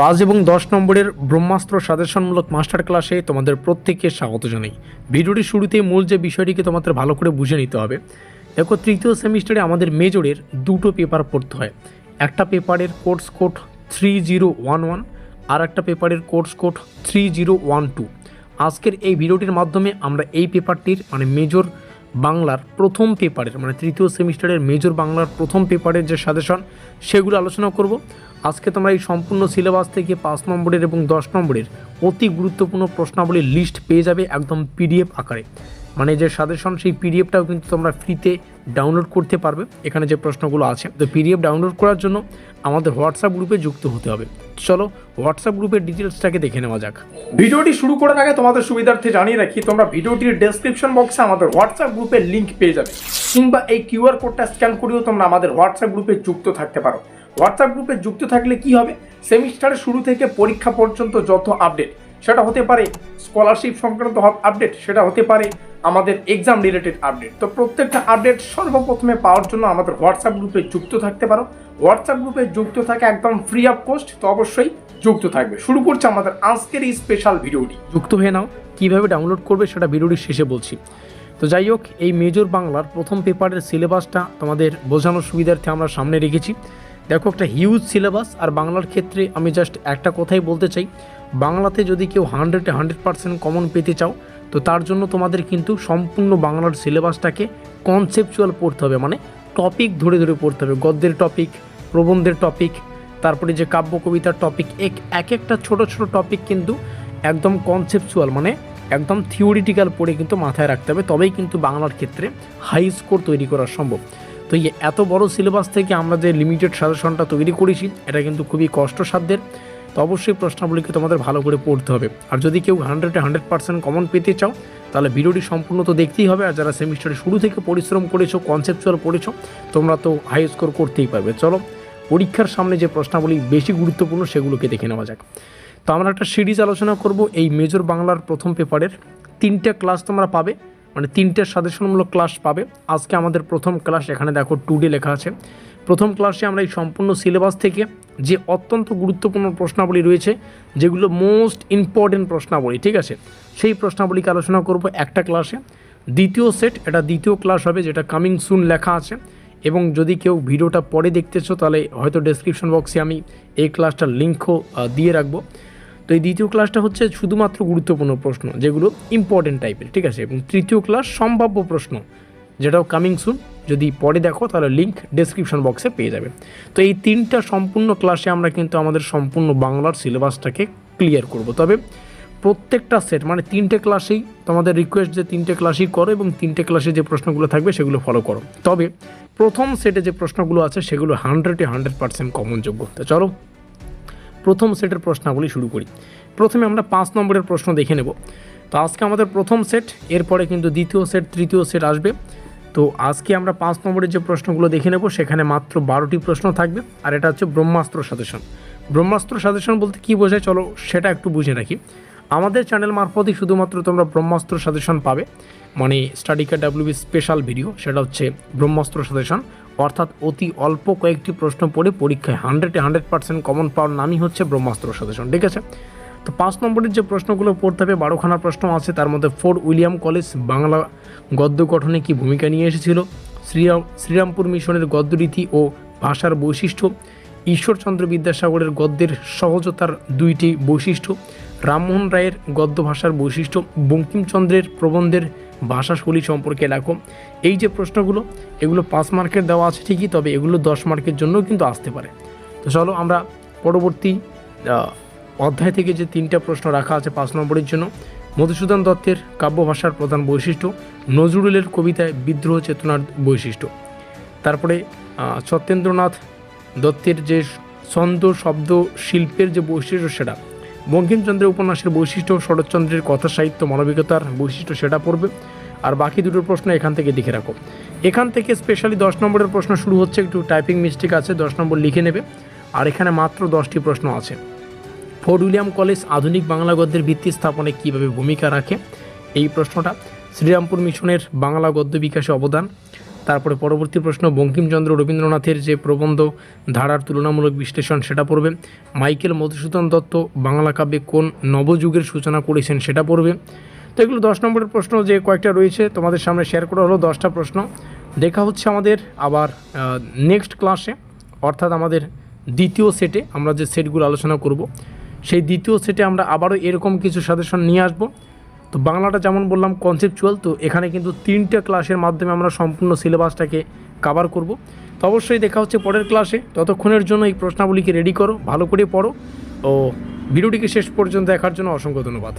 পাঁচ এবং দশ নম্বরের ব্রহ্মাস্ত্র সাজেশনমূলক মাস্টার ক্লাসে তোমাদের প্রত্যেককে স্বাগত জানাই। ভিডিওটির শুরুতেই মূল যে বিষয়টিকে তোমাদের ভালো করে বুঝে নিতে হবে, দেখো তৃতীয় সেমিস্টারে আমাদের মেজরের দুটো পেপার পড়তে হয়। একটা পেপারের course code three zero one one আর একটা পেপারের course code three zero one two. আজকের এই ভিডিওটির মাধ্যমে আমরা এই পেপারটির মানে মেজর বাংলার প্রথম পেপারের মানে তৃতীয় সেমিস্টারের মেজর বাংলার প্রথম পেপারের যে সাজেশন সেগুলো আলোচনা করব। আজকে তোমরা এই সম্পূর্ণ সিলেবাস থেকে পাঁচ নম্বরের এবং দশ নম্বরের অতি গুরুত্বপূর্ণ প্রশ্নাবলীর লিস্ট পেয়ে যাবে একদম পিডিএফ আকারে। মানে যে সাজেশন সেই পিডিএফটাও কিন্তু তোমরা ফ্রিতে ডাউনলোড করতে পারবে। এখানে যে প্রশ্নগুলো আছে, তো পিডিএফ ডাউনলোড করার জন্য আমাদের হোয়াটসঅ্যাপ গ্রুপে যুক্ত হতে হবে। চলো হোয়াটসঅ্যাপ গ্রুপের ডিটেলসটাকে দেখে নেওয়া যাক। ভিডিওটি শুরু করার আগে তোমাদের সুবিধার্থে জানিয়ে রাখি, তোমরা ভিডিওটির ডেসক্রিপশন বক্সে আমাদের হোয়াটসঅ্যাপ গ্রুপের লিংক পেয়ে যাবে। কিংবা এই কিউআর কোডটা স্ক্যান করেও তোমরা আমাদের হোয়াটসঅ্যাপ গ্রুপে যুক্ত থাকতে পারো। হোয়াটসঅ্যাপ গ্রুপে যুক্ত থাকলে কি হবে? সেমিস্টারের শুরু থেকে পরীক্ষা পর্যন্ত যত আপডেট সেটা হতে পারে স্কলারশিপ সংক্রান্ত আপডেট সেটা হতে পারে আমাদের এক্সাম রিলেটেড আপডেট তো প্রত্যেকটা আপডেট সর্বপ্রথমে পাওয়ার জন্য আমাদের হোয়াটসঅ্যাপ গ্রুপে যুক্ত থাকতে পারো। হোয়াটসঅ্যাপ গ্রুপে যুক্ত থাকে একদম ফ্রি অফ কস্ট তো অবশ্যই যুক্ত থাকবে। শুরু করছে আমাদের আজকের এই স্পেশাল ভিডিওটি যুক্ত হয়ে নাও, কীভাবে ডাউনলোড করবে সেটা ভিডিওটির শেষে বলছি। তো যাই হোক, এই মেজর বাংলার প্রথম পেপারের সিলেবাসটা তোমাদের বোঝানোর সুবিধার্থে আমরা সামনে রেখেছি। দেখো একটা হিউজ সিলেবাস আর বাংলার ক্ষেত্রে আমি জাস্ট একটা কথাই বলতে চাই। বাংলাতে যদি কেউ হান্ড্রেডে হান্ড্রেড পার্সেন্ট কমন পেতে চাও, তো তার জন্য তোমাদের কিন্তু সম্পূর্ণ বাংলার সিলেবাসটাকে কনসেপচুয়াল পড়তে হবে মানে টপিক ধরে ধরে পড়তে হবে। গদ্যের টপিক প্রবন্ধের টপিক তারপরে যে কাব্য কবিতার টপিক এক এক একটা ছোট ছোট টপিক কিন্তু একদম কনসেপচুয়াল মানে একদম থিওরিটিক্যাল পড়ে কিন্তু মাথায় রাখতে হবে। তবেই কিন্তু বাংলার ক্ষেত্রে হাই স্কোর তৈরি করা সম্ভব। তো এই এত বড় সিলেবাস থেকে আমরা যে লিমিটেড সাজেশনটা তৈরি করেছি, এটা কিন্তু খুবই কষ্টসাধ্যের। তো অবশ্যই প্রশ্নাবলীকে তোমাদের ভালো করে পড়তে হবে। আর যদি কেউ হান্ড্রেডে হান্ড্রেড পার্সেন্ট কমন পেতে চাও, তাহলে ভিডিওটি সম্পূর্ণ তো দেখতেই হবে। আর যারা সেমিস্টারে শুরু থেকে পরিশ্রম করেছ কনসেপচুয়াল পড়েছো, তোমরা তো হাই স্কোর করতেই পারবে। চলো, পরীক্ষার সামনে যে প্রশ্নাবলী বেশি গুরুত্বপূর্ণ সেগুলোকে দেখে নেওয়া যাক। তো আমরা একটা সিরিজ আলোচনা করব। এই মেজর বাংলার প্রথম পেপারের তিনটে ক্লাস তোমরা পাবে। মানে তিনটে সাজেশনমূলক ক্লাস পাবে। আজকে আমাদের প্রথম ক্লাস এখানে দেখো টুডে লেখা আছে। প্রথম ক্লাসে আমরা এই সম্পূর্ণ সিলেবাস থেকে যে অত্যন্ত গুরুত্বপূর্ণ প্রশ্নাবলী রয়েছে, যেগুলো মোস্ট ইম্পর্টেন্ট প্রশ্নাবলী, ঠিক আছে? সেই প্রশ্নাবলীকে আলোচনা করব একটা ক্লাসে দ্বিতীয় সেট এটা দ্বিতীয় ক্লাস হবে, যেটা কামিং সুন লেখা আছে। এবং যদি কেউ ভিডিওটা পরে দেখতেছো তাহলে হয়তো ডেসক্রিপশন বক্সে আমি এই ক্লাসটার লিঙ্কও দিয়ে রাখব। তো এই দ্বিতীয় ক্লাসটা হচ্ছে শুধুমাত্র গুরুত্বপূর্ণ প্রশ্ন, যেগুলো ইম্পর্টেন্ট টাইপের ঠিক আছে? এবং তৃতীয় ক্লাস সম্ভাব্য প্রশ্ন, যেটাও কামিং সুন যদি পরে দেখো, তাহলে লিঙ্ক ডেসক্রিপশন বক্সে পেয়ে যাবে। তো এই তিনটা সম্পূর্ণ ক্লাসে আমরা কিন্তু আমাদের সম্পূর্ণ বাংলার সিলেবাসটাকে ক্লিয়ার করব। তবে প্রত্যেকটা সেট মানে তিনটে ক্লাসেই তোমাদের রিকোয়েস্ট যে তিনটে ক্লাসই করো এবং তিনটে ক্লাসে যে প্রশ্নগুলো থাকবে, সেগুলো ফলো করো। তবে প্রথম সেটে যে প্রশ্নগুলো আছে, সেগুলো হান্ড্রেডে হান্ড্রেড পার্সেন্ট কমনযোগ্য তো চলো প্রথম সেটের প্রশ্নাবলী শুরু করি। প্রথমে আমরা পাঁচ নম্বরের প্রশ্ন দেখে নেব। তো আজকে আমাদের প্রথম সেট, এরপরে কিন্তু দ্বিতীয় সেট, তৃতীয় সেট আসবে। তো আজকে আমরা পাঁচ নম্বরের যে প্রশ্নগুলো দেখে নেব, সেখানে মাত্র বারোটি প্রশ্ন থাকবে। আর এটা হচ্ছে ব্রহ্মাস্ত্র সাজেশন। ব্রহ্মাস্ত্র সাজেশন বলতে কী বোঝায়? চলো সেটা একটু বুঝে রাখি। আমাদের চ্যানেল মারফতই শুধুমাত্র তোমরা ব্রহ্মাস্ত্র সাজেশন পাবে। মানে স্টাডিকা ডাব্লিউবি স্পেশাল ভিডিও, সেটা হচ্ছে ব্রহ্মাস্ত্র সাজেশন। অর্থাৎ অতি অল্প কয়েকটি প্রশ্ন পড়ে পরীক্ষায় হান্ড্রেডে হান্ড্রেড পার্সেন্ট কমন পাওয়ার নামই হচ্ছে ব্রহ্মাস্ত্র সাজেশন ঠিক আছে? তো পাঁচ নম্বরের যে প্রশ্নগুলো পড়তে হবে, বারোখানা প্রশ্ন আছে, তার মধ্যে ফোর্ট উইলিয়াম কলেজ বাংলা গদ্য গঠনে কি ভূমিকা নিয়ে এসেছিল? শ্রীরাম, শ্রীরামপুর মিশনের গদ্যরীতি ও ভাষার বৈশিষ্ট্য, ঈশ্বরচন্দ্র বিদ্যাসাগরের গদ্যের সহজতার দুইটি বৈশিষ্ট্য, রামমোহন রায়ের গদ্য ভাষার বৈশিষ্ট্য, বঙ্কিমচন্দ্রের প্রবন্ধের ভাষাশৈলী সম্পর্কে লেখো। এই যে প্রশ্নগুলো, এগুলো পাঁচ মার্কের দেওয়া আছে ঠিকই, তবে এগুলো দশ মার্কের জন্যও কিন্তু আসতে পারে। তো চলো আমরা পরবর্তী অধ্যায় থেকে যে তিনটা প্রশ্ন রাখা আছে পাঁচ নম্বরের জন্য, মধুসূদন দত্তের কাব্য ভাষার প্রধান বৈশিষ্ট্য, নজরুলের কবিতায় বিদ্রোহ চেতনার বৈশিষ্ট্য। তারপরে সত্যেন্দ্রনাথ দত্তের যে ছন্দ, শব্দ, শিল্পের যে বৈশিষ্ট্য সেটা, বঙ্কিমচন্দ্রের উপন্যাসের বৈশিষ্ট্য, শরৎচন্দ্রের কথা সাহিত্য মানবিকতার বৈশিষ্ট্য সেটা পড়বে। আর বাকি দুটো প্রশ্ন এখান থেকে লিখে রাখো। এখান থেকে স্পেশালি দশ নম্বরের প্রশ্ন শুরু হচ্ছে, একটু টাইপিং মিস্টেক আছে, দশ নম্বর লিখে নেবে। আর এখানে মাত্র দশটি প্রশ্ন আছে। ফোর্ট উইলিয়াম কলেজ আধুনিক বাংলা গদ্যের ভিত্তি স্থাপনে কীভাবে ভূমিকা রাখে? এই প্রশ্নটা শ্রীরামপুর মিশনের বাংলা গদ্য বিকাশে অবদান। তারপরে পরবর্তী প্রশ্ন, বঙ্কিমচন্দ্র রবীন্দ্রনাথের যে প্রবন্ধ, ধারার তুলনামূলক বিশ্লেষণ, সেটা পড়বে। মাইকেল মধুসূদন দত্ত বাংলা কাব্যে কোন নবযুগের সূচনা করেছেন, সেটা পড়বে। তো এগুলো দশ নম্বরের প্রশ্ন যে কয়েকটা রয়েছে, তোমাদের সামনে শেয়ার করা হলো দশটা প্রশ্ন। দেখা হচ্ছে আমাদের আবার নেক্সট ক্লাসে অর্থাৎ আমাদের দ্বিতীয় সেটে আমরা যে সেটগুলো আলোচনা করব, সেই দ্বিতীয় সেটে আমরা আবারও এরকম কিছু সাজেশন নিয়ে আসব। তো বাংলাটা যেমন বললাম কনসেপচুয়াল তো এখানে কিন্তু তিনটে ক্লাসের মাধ্যমে আমরা সম্পূর্ণ সিলেবাসটাকে কাভার করব। তো অবশ্যই দেখা হচ্ছে পরের ক্লাসে ততক্ষণের জন্য এই প্রশ্নাবলীকে রেডি করো, ভালো করে পড়ো। ও, ভিডিওটিকে শেষ পর্যন্ত দেখার জন্য অসংখ্য ধন্যবাদ।